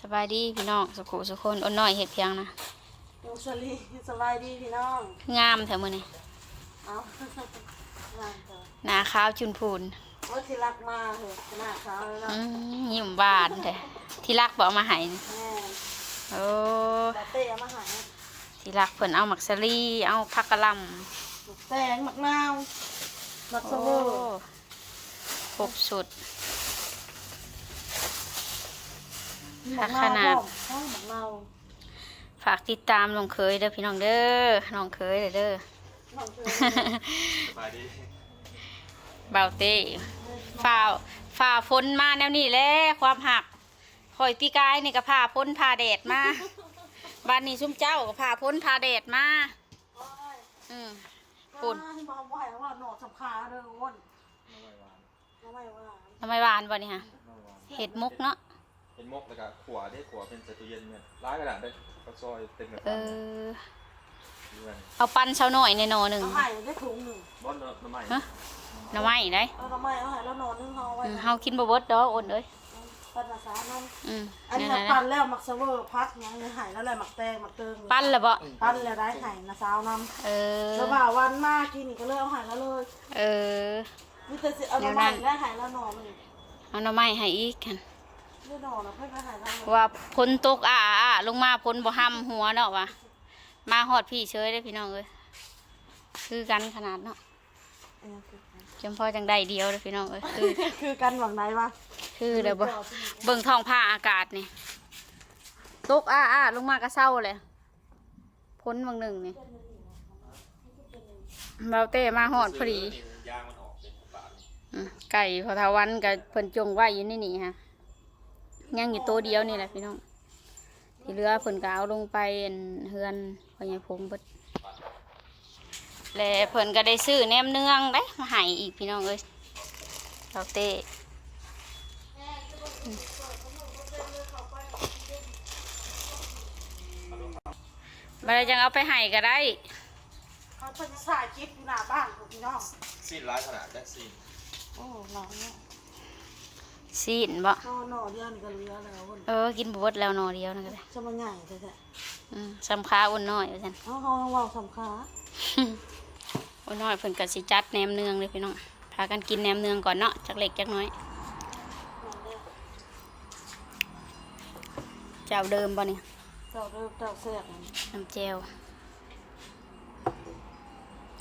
สบายดีพี่น้องสุขุสุคนอ้นน้อยเห็ดเพียงนะน้องสลีสบายดีพี่น้องงามแถวมือนี่เอางานเถอะหนาขาวจุนพูนว่าที่รักมาเหอะขนาดเขาเลยเนาะอืมยิ้มหวานแท้ที่รักบอกเอามาให้นี่แม่โอ้บาเต้เอามาใหายที่รักเพิ่นเอาหมักสลีเอาผักกะหล่แตงมะนาวมัำกสโอ้เวอร์ครบสุด มะนาวขนาดพร้อมมะนาวฝากติดตามน้องเคยเด้อพี่น้องเด้อน้องเคยเด้อน้องเคยสบายดีเบาเต้ฝ่าฝ่าฝนมาแนวนี้แหละความหักคอยปีกายนี่ก็พาพ้นพาแดดมาบ้านนี้ซุ่มเจ้าก็พาพ้นพาแดดมาอืมปุ่นอ่าที่บอกว่าว่าหนอสำคาเด้ออ้วนน้ำไม้หวานน้ำไม่ว่าทำไมหวานบ่นี่ฮะน้ำหวานเห็ดมุกเนาะ เป็นมกแล้วก็ขวได้ขวเป็นใส่ตู้เย็นเนี่ยร้ายกระดาษได้ก็ซอยเต็มแบบเอนั้นอดูกันเอาปั้นเช้าหน่อยในนอหนึ่งน้ำใหม่ได้ถุงหนึ่งบอนเนอะน้ำไม้ฮะ หน่อไม้ได้เอาน้ำใหม่เอาใหายแล้วนอนนึงเอาไว้อืมเฮากินบ่เบิดดอกโอนเอ้ยปันภาษานั่นอืมอันนี้นั่นน่ะน่ะปั่นแล้วมักสเวอร์พักยังเลยหายแล้วเลยมักแตงมักเติงปั้นแล้วบ่ปั้นแล้วได้หายนะสาวนำเออแล้วบ่าวันมากกินนี่ก็เลยเอาหายแล้วเลยเออ มีแต่สิเอาเดี๋ยวน้ำนั้ใหม่นได้หายแล้วหนอมันนี่เอาหน่อไม้ให้อีกกันได้หนอแล้ วเพิ่งก็หายแล้วเลยว่าพ้นตกอ่าอ่าลงมาพ้นบ่ห้ำหัวเนาะวะมาฮอดพี่เฉยได้อพี่น้องเอ้ยคือกันขนาดเนาะเออคือกันจำพอจังได้เดียวเลยพี่น้องเอ้ยคือคือกันหวังไหนวะคือเดี๋ยวเบิ่งเบิ่งท้องผ้าอากาศนี่ตกอ้าอ้าลงมากระเศร้าเลยพ้นบางหนึ่งนี่เบาเต้มาหอดพอดียางมันออกเป็นปากอืมไก่พอทาวันกับเพิ่นจงไว้อยู่ในี่นี่ฮะ ยังอยู่ตัวเดียวนี่แหละพี่น้องที่เหลือเพิ่นก็เอาลงไปอั่นเฮือนพ่อใหญ่พงเบิดแล้วเพิ่นก็ได้ซื้อแหนมเนืองได้มาให้อีกพี่น้องเอ้ยเบาเต้มันจังเอาไปให้ก็ได้เขาเป็นสายคลิปอยู่หน้าบ้านของพี่น้องซีนร้ายขนาดแจ็คซีนโอ้หนอเนี่ย ซีนบ่เขาหนอเดียวนี่ก็เหลือแล้วคนเออ กินบวดแล้วหนอเดียวนั่นก็ได้จะมาใหญ่แท้อืมสำคาอุ่นน้อยว่าซั่นๆเอาเขาเว่าสำคัญอุ่นน้อยเพิ่นก็สิจัดแหนมเนืองเลยพี่น้องพากันกินแหนมเนืองก่อนเนาะจักเล็กจักน้อย เจ้าเดิมบ่นี่เจ้าเริ่มเจ้าเสียกนั่นน้ำแจว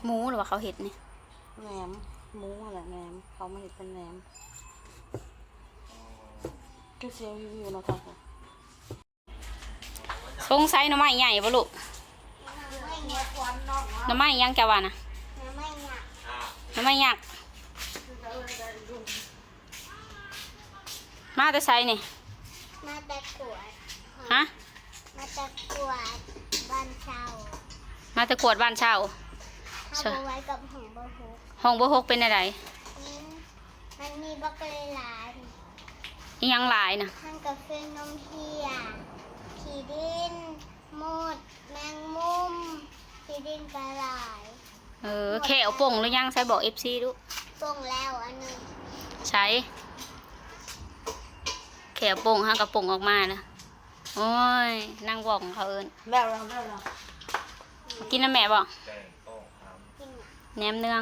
หมูหรือว่าเขาเห็ดนี่แหนมหมูอะไรแหนมเขาไม่เห็นเป็นแหนม ก็เซียวอยู่ๆเนาะครับสงสัยหน่อไม้ใหญ่บ่ลูกหน่อไม้ยังจะว่านะหน่อไม้ยักษ์มาแต่ไสนี่มาตะกรวดฮะมาตะกรวดบ้านเช่ามาแตะกวดบ้านเช่าใช่ทำเอาไว้กับหงบะฮุกห้องบ่หกเป็นอะไรอืมมันมีบักเกอร์หลาย อีหยังหลายนะทั้งกาแฟนมเฮียขีดินมด แมงมุมขีดินกระไหลายเออแค่เอาป่งหรือยังใส่บอก FC ดูส่งแล้วอันหนึงใช้แค่เอาป่งฮะกับป่งออกมานะโอ้ยนั่งบอกของเขาเอินแล้วแล้วแล้วแล้วกินน้ำแม่บอกแกงต้องทกินแหนมเนือง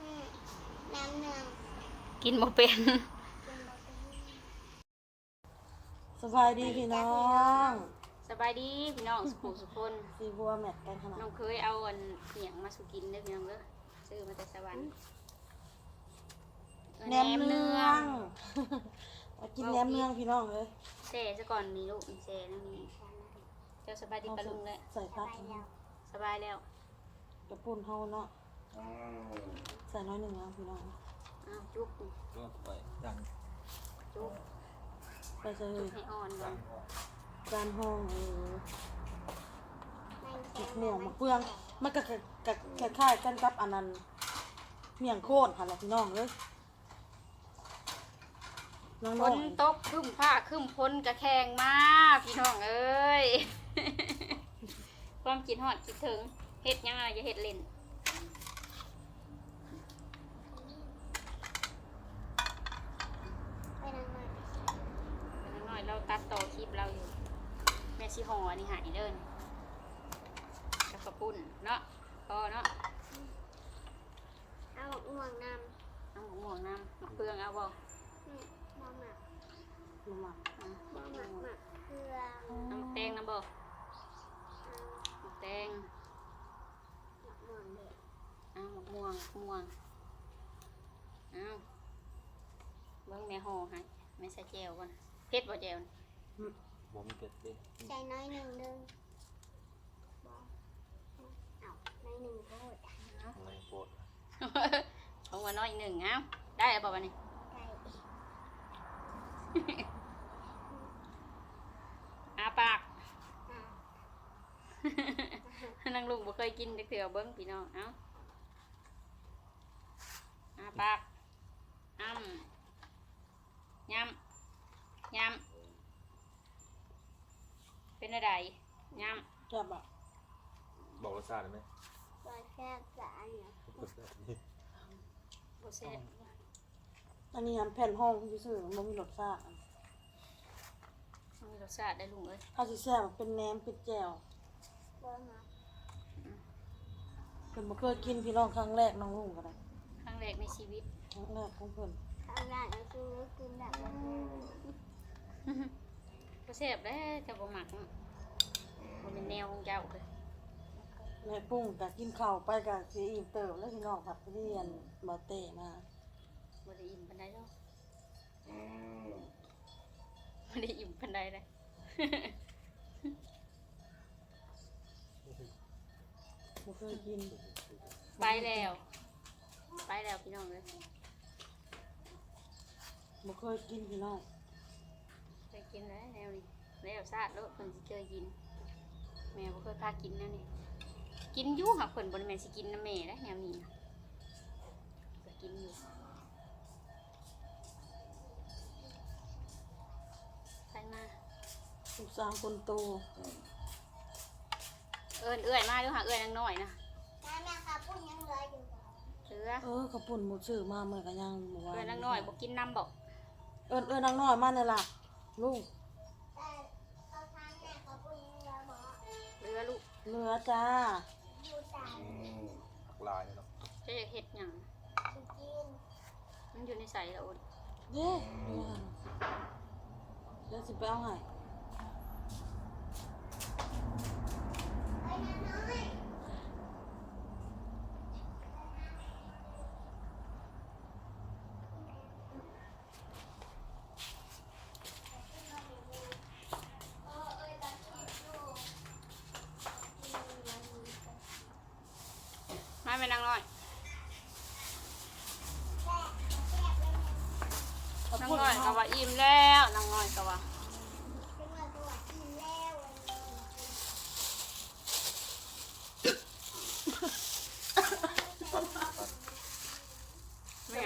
อืมน้ำเนืองกินบ่เป็น กินบักเกอร์ สบายดีพี่น้องสบายดีพี่น้องสุขุสุคนสีบัวแมทกันขนาดน้องเคยเอาอันเหียงมาสุกินเด้อพี่น้องเด้อซื้อมาแต่สวรรค์แหนมเนืองมากินแหนมเนืองพี่น้องเลยเซ่ซะก่อนนี่ลูกเซ่นั่นนี่เจ้าสบายดีปะลุงเลยใส่พัดสบายแล้วกระปุ่นเฮาเนาะใส่น้อยหนึ่งนะพี่น้องอ้าวจุ๊บำก็ไปดังจุ๊บ ไปใส่เลจุ๊บยให้อ่อนก่อนจานห้องเออไม่ติใช่ดเหนียวมะเฟืองมันก็คล้ายๆกันกับอันนั้นเมี่ยงโคตรค่ะแหละพี่น้องเลยน้องฝน้องนตกครึ้มผ้าครึ้มพ้นกระแขงมากพี่น้องเอ้ย ความคิดฮอดคิดถึงเฮ็ดยังไงจะเฮ็ดเล่น ไปนั่งหน่อย เป็นน้อยเรา ตัดต่อคลิปเราอยู่ แม่ชิห่ออันนี้หายเดินกับกระปุ่นเนาะพอเนาะ เอาห่วงน เอาหมว งน้ำมะเฟืองเอาบ่ำนี่มอหมักลงมาอะมอหมักหมักเครื่องน้ำแตงน้ำบ่เอาน้ำแตงหมักห่วงเด็กเอามะม่วงมะม่วงเอาเบิ้งแม่ห่อให้แม่ใส่แจวก่อนเผ็ดบ่แจวนี่บ่มีเป็ดเด้ใส่น้อยหนึ่งเด้อบอกเอาน้อยหนึ่งโคตรอะไรโปรดลงมาน้อยหนึ่งเอา ได้แล้วบ่วันนี้ไก่อาปากอะนางลุงบ่เคยกินจักเถื่อเบิ้งพี่น้อง เอ้าอาปากอ้ำยำยำเป็นอะไรยจับอะบอกรสชาติได้ไหมตัวแค่สารเนี่ยรสชาตินี่ำบ่แซ่บ อันนี้หันแผ่นห้องที่ซื้อมันบ่มีรสชาติอะมันมีรสชาติได้ลุงเอ้ยถ้าสิแซ่บมันเป็นแหนมเป็นแจ่วตัวหมักเพิ่นบ่เคยกินพี่น้องครั้งแรกน้องลุงก็ได้ครั้งแรกในชีวิตครั้งแรกของเพิ่นข้างล่างก็คือกินแบบนั้นบ่แซ่บเด้อจะบ่มักบ่เป็นแนวของเจ้าเลยแม่ปุ้งก็กินข้าวไปก็สิอิ่มเติบแล้วพี่น้องผัดไปเรียนบ่เตะมา บ่ได้อิ่มปานใดดอกบ่ได้อิ่มปานใดเลย บ่เคยกินไปแล้ว ไปแล้วพี่น้องเลยบ่เคยกินพี่น้องเคยกินแล้วแนวนี้แล้วซาดแล้วเพิ่นสิเคยกิน แม่บ่เคยพากินแนวนี้กินอยู่ค่ะเพิ่นบ่ได้แม่นสิกินน้ำแม่ได้แนวนี้นะก็กินอยู่ ลูกสาวคนโตเอิ้นเอื้อยมาเด้อหาเอื้อยนางน้อยนะแม่แม่ครับพูดยังเหลืออยู่เหลือเออข้าวปุ้นหมูซื้อมาเมื่อก็ยังบ่ว่าเอื้อยนางน้อยบ่กินน้ำบ่เอิ้นเอิ้นนางน้อยมานี่ล่ะลุงแต่เอาทานแม่เขาพูดยังเหลือบอกเหลือลูกเหลือจ้าอยู่ตามผักลายเนี่ยเนาะจะอยากเฮ็ดหยังสิกินมันอยู่ในใส่แล้วโอนเด้เหลือเดี๋ยวสิไปเอาให้ ไอ้น้อย มาแม่นางน้อย ข้าวนางปุ้นน้อยก็ว่าอิ่มแล้วนางน้อยก็ว่าเป็นว่าตัวกินแล้วแม่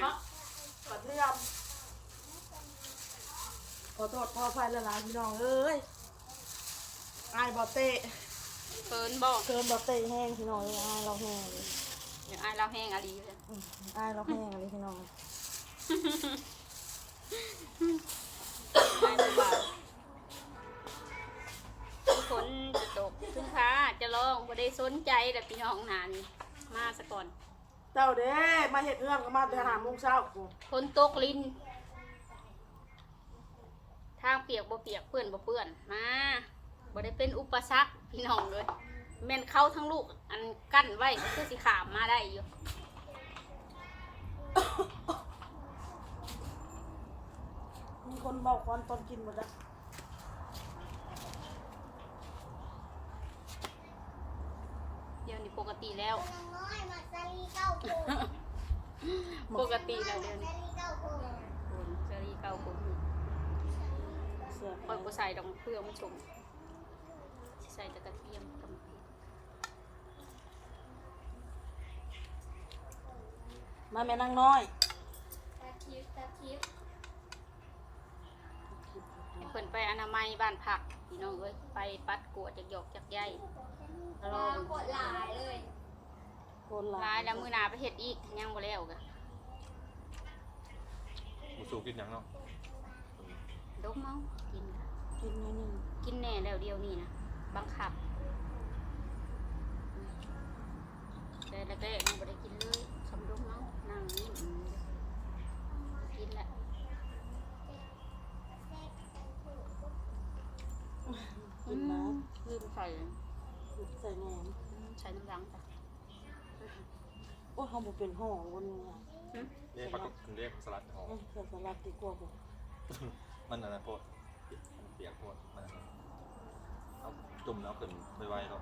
ปัดเรียมขอโทษพ่อไฟละลายพี่น้องเอ้ยอายบ่เตะเพิ่นบอกเกินบ่เตะแห้งพี่น้องเอ้ยอายเราแห้งเลยเดี๋ยวอายเราแห้งอาลีเลยอืมอายเราแห้งเลยพี่น้องอายเบา ฝนจะตกถึงฟ้าจะร้องบ่ได้สนใจแต่พี่น้องนานมาซะก่อนเจ้าเด้มาเห็ดเอื้อมก็มาแต่หาโมงเช้ากูฝนตกลิน ทางเปียกบ่เปียกเปื้อนบ่เปื้อนมาบ่ได้เป็นอุปสรรคพี่น้องเลยแม่นเข้าทั้งลูกอันกั้นไว้ก็คือสิขามมาได้อยู่ มีคน เบาควันตอนกินหมดแล้วเดี๋ยวนี้ปกติแล้วตัวน้อยมาซาลีเก้าโคปกติแล้วเดี๋ยวซานี้ลีเก้าโคคนเจอรี่เก่าผมเสียคอยบ่ใส่ดอกเพื่อมันชมสิใส่แต่กระเทียมกับมะเขือมาแม่นางน้อย ตาทิพย์ตาทิพย์ ให้ เพิ่นไปอนามัยบ้านพักพี่น้องเอ้ยไปปัดกวดจักหยอกจักใยรอกดหลายเลยคนหลาลายยแล้วมื้อหน้าไปเฮ็ดอีกยังบ่แล้วกะหมูสูกินหยังเนาะดกเมากินกะแล้วเดียวนี่นะบังคับอืมแต่แรกๆมันบ่ได้กินเลยสำรุงเนาะนั่งนี่อืมกินแหละ กินนะลืมใส่ใส่แหนมอืมใส่น้ำล้างจ้ะโอ้ยเขาบอกเป็นห่อวันนี้อะเรียกปลากเรียกสลัดหอมเอ้ยใส่สลัดดีกว่าบ่มันอะไรโพดมันเปียกโพดมันอะไรเอาจุ่มแล้วขึ้นไวๆแล้ว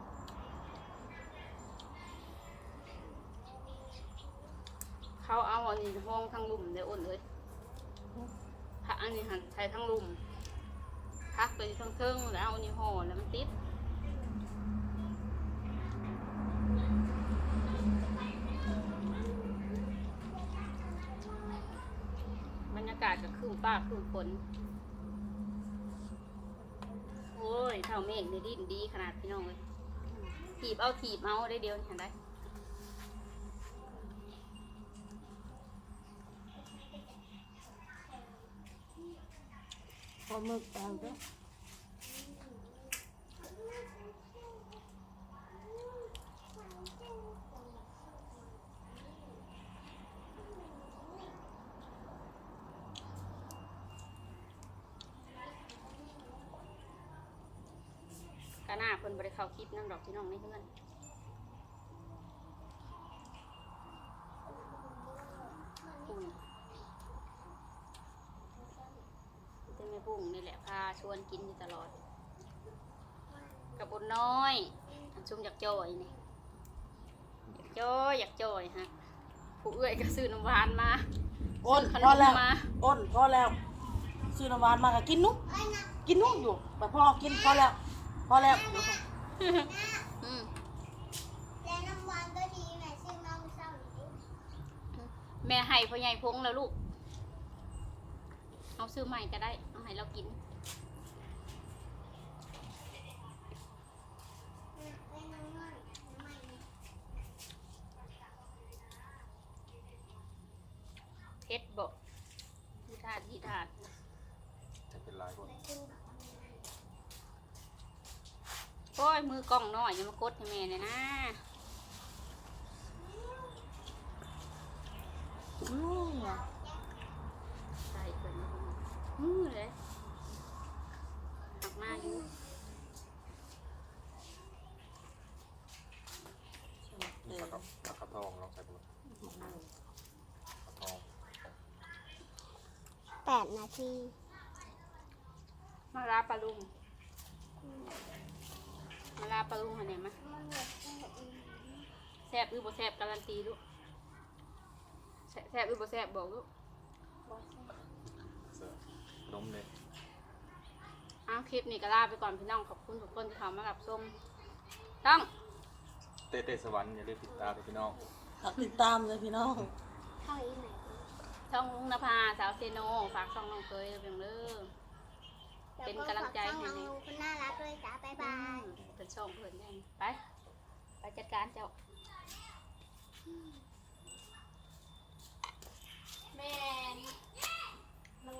เขาเอาอันนี้ห้องทั้งลุมเดี๋ยวอ้นเลยพักอันนี้หันใช้ทั้งลุม พักไปทั้งเทิงแล้วเอานนี้ห่อแล้วมันติดบรรยากาศก็คือป้าคือฝนโอ้ยเท่าเมฆในดินดีขนาดพี่น้องเลยถีบเอาถีบเอาได้เดียวเห็นได้ หมึกอ่าด้อกาหน้าเพิ่นบริเข้าคลิปนั่งดอกพี่น้องในเพื่อนปุ้นแม่ ปุ้งนี่แหละพาชวนกินอยู่ตลอด กับบุญน้อยอันชุ่มอยากจอยนี่อยากจอยอยากจอยฮะผู้เอื้อยก็ซื้อน้ำหวานมาอ้นขนพอมแล้วมาอ้นพอแล้ว ซื้อน้ำหวานมาก็กินนุ๊กกินนุ๊กอยู่แต่พอกินพอแล้ว พอแล้วเดี๋ยวก่อนอืมแต่น้ำหวานก็ดีแม่ซื้อมาเมื่อเช้านี้แม่ให้พ่อใหญ่พงแล้วลูกเอาซื้อใหม่ก็ได้เอา ให้เรากินไอ้น้ำมันน้ำมันนี่เพชรบอกที่ถาดที่ถาดจะเป็นลายคนโอ้ย มือกล้องน้อยอย่ามากดให้แม่เลยนะอืม ใส่เกินมือเลย หักมาอยู่มีปลากระปลากระทองลองใส่ดูปลากระทองแปดนาทีมาลาปลาลุงมาลาปลาลุงหันไหนมาแซบหรือบ่แซบการันตีลูกแซแซบหรือบ่แซบบอกลูก เสิร์ฟขนมเลย อ้าวคลิปนี้ก็ลาไปก่อนพี่น้องขอบคุณทุกคนที่เข้ามารับชมต้อง เต้เต้สวรรค์อย่าลืมติดตามด้วยพี่น้อง ฝากติดตามเลยพี่น้อง เข้าอีกไหนช่องลุงนภาสาวเซโน ฝากช่องน้องเคยเพียงเด้อ เป็นกำลังใจให้ให้ไหมคุณน่ารักด้วยจ้าบ๊ายบาย เป็นช่องเพื่อนยังไป ไปจัดการเจ้า แม่